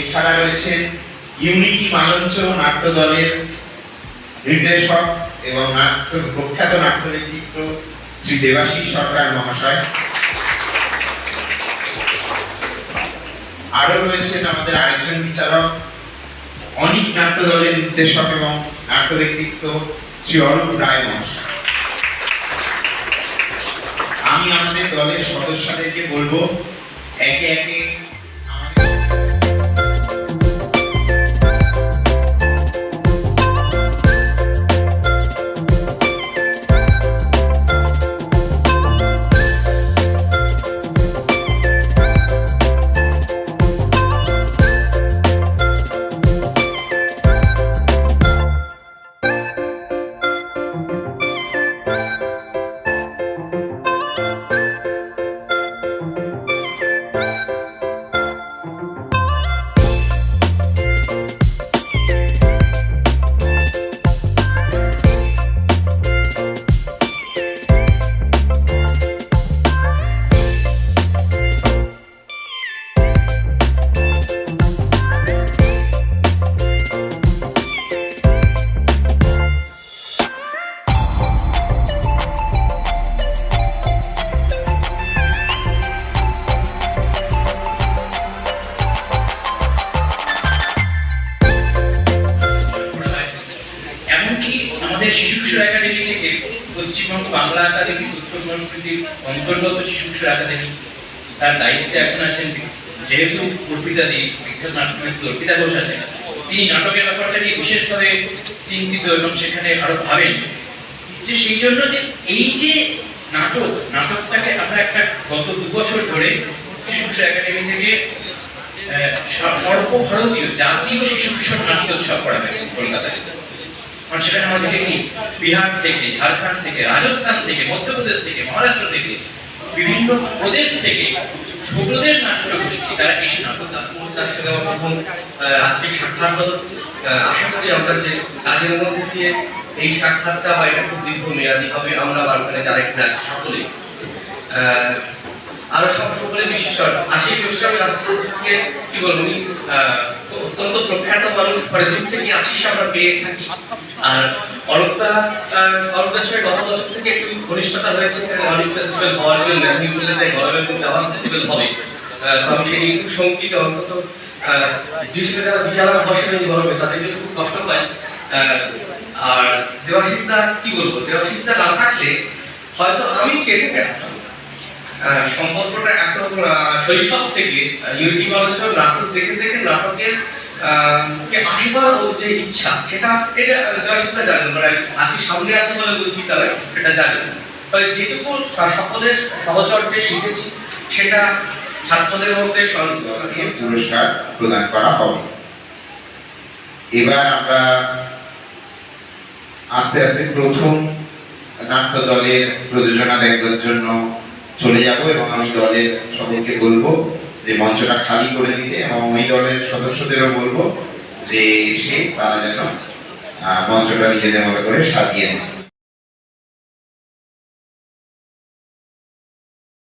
এছাড়া রয়েছেন ইউনিটি মালঞ্চ নাট্য দলের নির্দেশক এবং নাট্য, প্রখ্যাত নাট্য ব্যক্তিত্ব শ্রী দেবাশিস সরকার মহাশয়। আরও রয়েছেন আমাদের আরেকজন বিচারক, অনেক নাট্য দলের নির্দেশক এবং নাট্য ব্যক্তিত্ব শ্রী অরূপ রায় মহাশয়। আমি আমাদের দলের সদস্যদেরকে বলব, একে একে পশ্চিমবঙ্গ বাংলা একাডেমি উত্তর সংস্কৃতির অন্তর্গত শিশু একাডেমি, তার দায়িত্বে এখন আছেন যেহেতু অর্পিতা দি, বিখ্যাত নাট্যবিদ অর্পিতা ঘোষ আছেন, তিনি নাটকের ব্যাপারটা নিয়ে বিশেষভাবে চিন্তিত এবং সেখানে আরও ভাবেন। যে সেই জন্য যে এই যে নাটক, নাটকটাকে আমরা একটা গত দু বছর ধরে শিশু একাডেমি থেকে সর্বভারতীয় জাতীয় শিশু কিশোর নাট্য উৎসব করা হয়েছে কলকাতায়। কারণ সেখানে আমরা দেখেছি বিহার থেকে ঝাড়খণ্ড থেকে রাজস্থান থেকে মধ্যপ্রদেশ থেকে মহারাষ্ট্র থেকে বিভিন্ন প্রদেশ থেকে ছোটদের নাট্য গোষ্ঠী তারা এসে নাটক প্রথম আহ, আজকের সাক্ষাৎ হলো। আশা করি আমরা যে কাজের মধ্যে দিয়ে এই সাক্ষাৎটা বা এটা খুব দীর্ঘমেয়াদী হবে আমরা বারখানে যারা এখানে আছি সকলেই। আরও সব সকলে বিশেষ আশি বছর আমি রাজনীতিকে কি বলব অত্যন্ত প্রখ্যাত মানুষ। পরে দিন থেকে আশিস আমরা পেয়ে থাকি। আর অরূপদা অরূপদার সঙ্গে গত বছর থেকে একটু ঘনিষ্ঠতা হয়েছে। অনেক ফেস্টিভ্যাল হওয়ার জন্য মেদিনী বলে তাই গরমের মধ্যে আবার ফেস্টিভ্যাল হবে আমি সেই সঙ্গীতে অন্তত বিশেষ করে যারা বসেন এই গরমে তাদের জন্য খুব কষ্ট পায়। আর দেবাশিসদা কি বলব? দেবাশিসদা না থাকলে হয়তো আমি কেটে আহ, সম্পর্কটা আহ, শৈশব থেকে নাটক দেখে দেখে নাটকের আসবার ওর যে ইচ্ছা সেটা এটা দেবাশিসদা জানেন মানে আজকে সামনে আছে বলে তারা জানেন ফলে যেটুকু সকলের সহচর্যে শিখেছি সেটা ছাত্রদের মধ্যে পুরস্কার প্রদান করা হবে। এবার আমরা আস্তে আস্তে প্রথম নাট্য দলের প্রযোজনা দেখবার জন্য চলে যাব এবং আমি দলের সকলকে বলব যে মঞ্চটা খালি করে দিতে এবং ওই দলের সদস্যদেরও বলব যে এসে তারা যেন মঞ্চটা নিজেদের মতো করে সাজিয়ে নেয়।